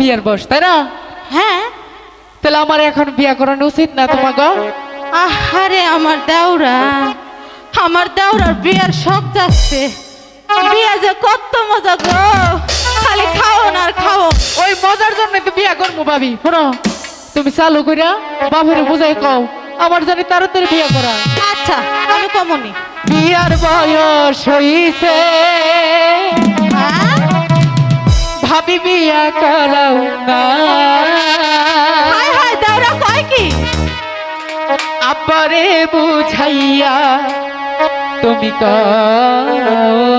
বিয়ের বয়স তাই না? হ্যাঁ। তাহলে আমার এখন বিয়ে করানো উচিত না তোমাকে আহারে আমার দেওরা। আমার দেওরার বিয়ার শখ যাচ্ছে। বিয়া যে কত মজা গো। খালি খাও না আর খাও। ওই মজার জন্য তো বিয়ে করব ভাবি শোনো। তুমি চালু কইরা বাপের বুঝাই কও আমার জানি তাড়াতাড়ি বিয়ে করা। আচ্ছা আমি কমনি। বিয়ার বয়স হইছে। বিয়া করাও না। দেওরা কয় কি? আব্বারে বুঝাইয়া তুমি কও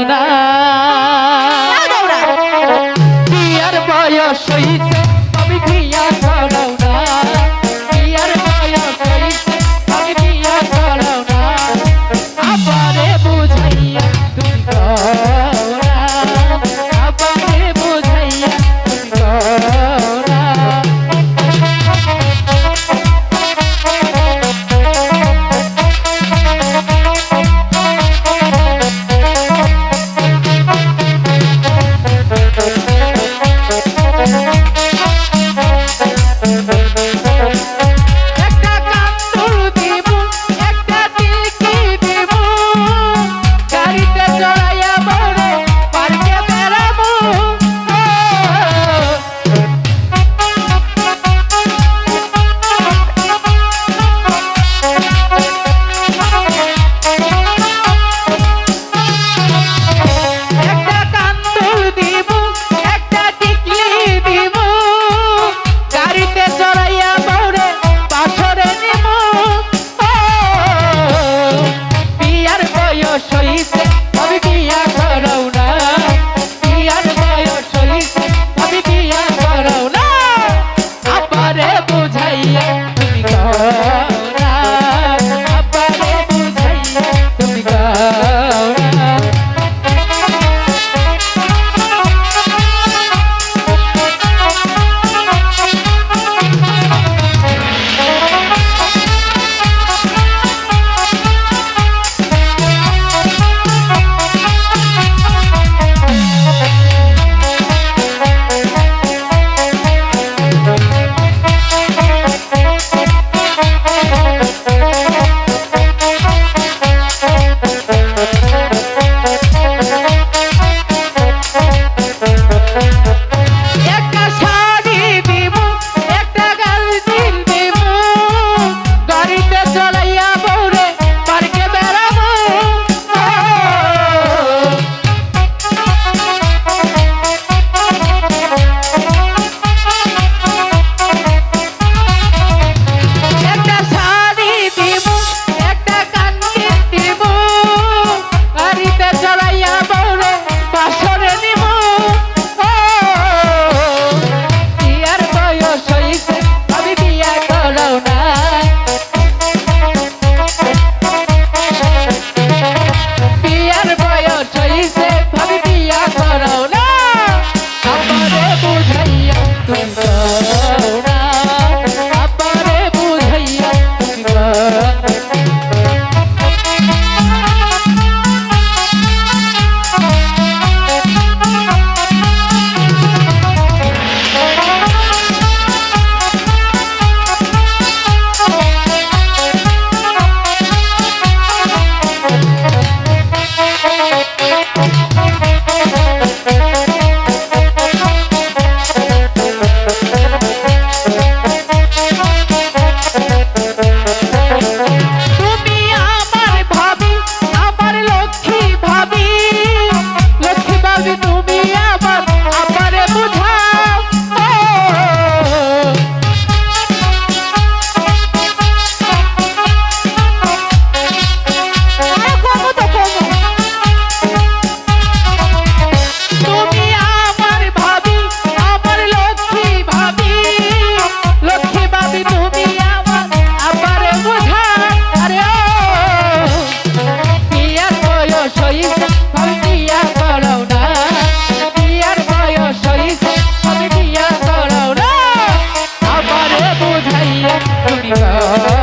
Thank you. ও